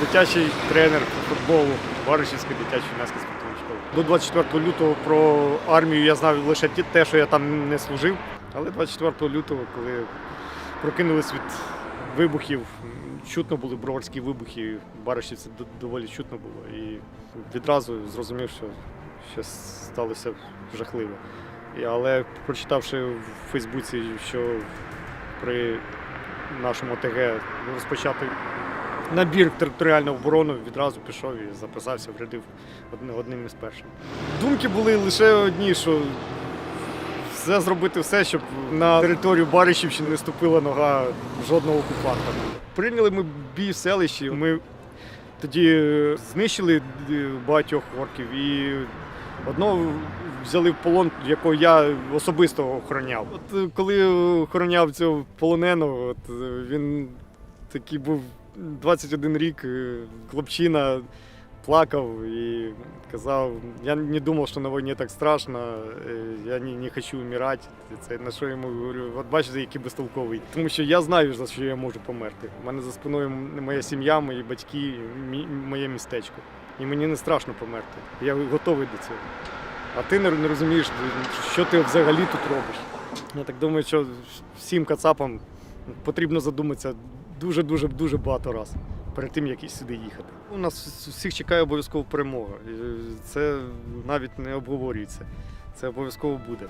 дитячий тренер по футболу Баришівської дитячої юнацької спортивної школи. До 24 лютого про армію я знав лише те, що я там не служив. Але 24 лютого, коли прокинулись від вибухів, чутно були броварські вибухи, в Баришівці доволі чутно було. І відразу зрозумів, що щось сталося жахливе. Але прочитавши в Фейсбуці, що при нашому ОТГ розпочати набір територіальну оборону, відразу пішов і записався в ряди одним, із перших. Думки були лише одні, що все зробити все, щоб на територію Баришівщини не ступила нога жодного окупанта. Прийняли ми бій в селищі. Ми тоді е, знищили е, багатьох орків і одного взяли в полон, якого я особисто охороняв. От е, коли охороняв цього полоненого, от він такий був 21 рік, е, хлопчина, плакав і казав, я не думав, що на війні так страшно, е, я не, не хочу вмирати. Це на що йому говорю, от бачите, який безтолковий. Тому що я знаю, за що я можу померти. У мене за спиною моя сім'я, мої батьки, моє містечко. І мені не страшно померти. Я готовий до цього. А ти не розумієш, що ти взагалі тут робиш. Я так думаю, що всім кацапам потрібно задуматися дуже-дуже дуже багато разів перед тим, як сюди їхати. У нас всіх чекає обов'язково перемога. Це навіть не обговорюється. Це обов'язково буде.